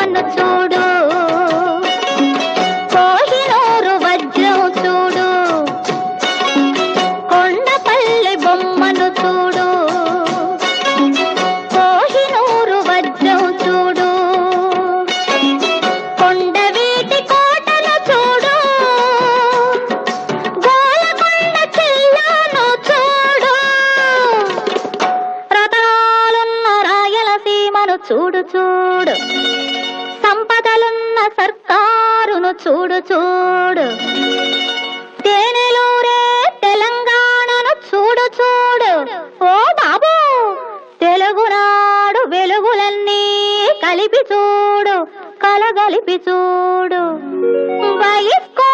బొమ్మను చూడు. కోహినూరు వజ్రం చూడు. కొండపల్లి బొమ్మను చూడు. కోహినూరు వజ్రం చూడు. కొండవీటి కోటను చూడు. గోలకొండ చిల్లాను చూడు. రథాలున్న రాయలసీమను చూడు చూడు. సంపదలున్న సర్కారును చూడు చూడు. తేనెలూరే తెలంగాణను చూడు చూడు. ఓ బాబు తెలుగునాడు వెలుగులన్నీ కలిపి చూడు కలగలిపి చూడు. బయస్కో